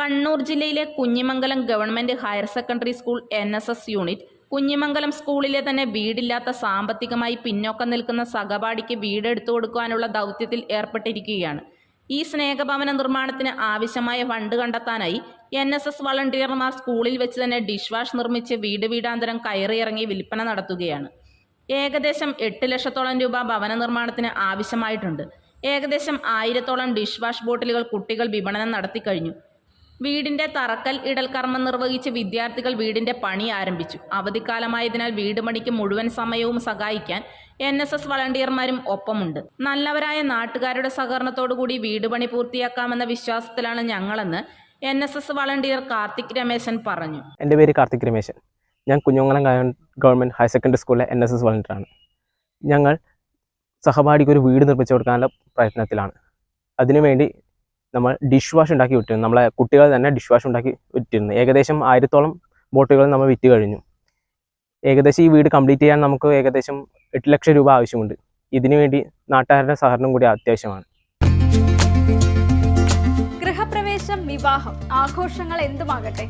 കണ്ണൂർ ജില്ലയിലെ Kunjimangalam government higher secondary school N S S unit. Kunjimangalam സ്കൂളിലെ തന്നെ വീടില്ലാത്ത സാമ്പത്തികമായി പിന്നോക്കം നിൽക്കുന്ന സഹപാഠിക്ക് വീടെടുത്തു കൊടുക്കുവാനുള്ള ദൗത്യത്തിൽ ഏർപ്പെട്ടിരിക്കുകയാണ്. ഈ സ്നേഹഭവന നിർമ്മാണത്തിന് ആവശ്യമായ ഫണ്ട് കണ്ടെത്താനായി എൻ എസ് എസ് വളണ്ടിയർമാർ സ്കൂളിൽ വെച്ച് തന്നെ ഡിഷ് വാഷ് നിർമ്മിച്ച് വീട് വീടാന്തരം കയറിയിറങ്ങി വിൽപ്പന നടത്തുകയാണ്. ഏകദേശം എട്ട് ലക്ഷത്തോളം രൂപ ഭവന നിർമ്മാണത്തിന് ആവശ്യമായിട്ടുണ്ട്. ഏകദേശം ആയിരത്തോളം ഡിഷ് വാഷ് ബോട്ടിലുകൾ കുട്ടികൾ വിപണനം നടത്തി കഴിഞ്ഞു വീടിന്റെ തറക്കൽ ഇടൽ കർമ്മം നിർവഹിച്ച് വിദ്യാർത്ഥികൾ വീടിന്റെ പണി ആരംഭിച്ചു. അവധിക്കാലമായതിനാൽ വീട് പണിക്ക് മുഴുവൻ സമയവും സഹായിക്കാൻ എൻ എസ് എസ് വളണ്ടിയർമാരും ഒപ്പമുണ്ട്. നല്ലവരായ നാട്ടുകാരുടെ സഹകരണത്തോടുകൂടി വീട് പണി പൂർത്തിയാക്കാമെന്ന വിശ്വാസത്തിലാണ് ഞങ്ങളെന്ന് N S S volunteer Karthik Rameshan പറഞ്ഞു. എന്റെ പേര് കാർത്തിക് രമേശൻ. ഞാൻ കുഞ്ഞുങ്ങളം ഗവൺമെന്റ് ഹയർ സെക്കൻഡറി സ്കൂളിലെ എൻ എസ് എസ് വളണ്ടിയറാണ്. ഞങ്ങൾ സഹപാഠിക്ക് ഒരു വീട് നിർമ്മിച്ചു കൊടുക്കാനുള്ള പ്രയത്നത്തിലാണ്. അതിനുവേണ്ടി നമ്മൾ ഡിഷ് വാഷ് ഉണ്ടാക്കി വിട്ടിരുന്നു. നമ്മളെ കുട്ടികൾ തന്നെ ഡിഷ് വാഷ് ഉണ്ടാക്കി വിറ്റിരുന്നു ഏകദേശം ആയിരത്തോളം ബോട്ടുകൾ നമ്മൾ വിറ്റ് കഴിഞ്ഞു. ഏകദേശം ഈ വീട് കംപ്ലീറ്റ് ചെയ്യാൻ നമുക്ക് ഏകദേശം എട്ട് ലക്ഷം രൂപ ആവശ്യമുണ്ട്. ഇതിനു വേണ്ടി നാട്ടുകാരുടെ സഹകരണം കൂടി അത്യാവശ്യമാണ്. ഗൃഹപ്രവേശം വിവാഹം ആഘോഷങ്ങൾ എന്തുമാകട്ടെ?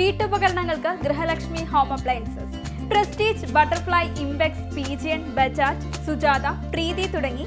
വീട്ടുപകരണങ്ങൾക്ക് Grihalakshmi home appliances Prestige Butterfly Imbex Pigeon Bajaj Sujata Preethi തുടങ്ങി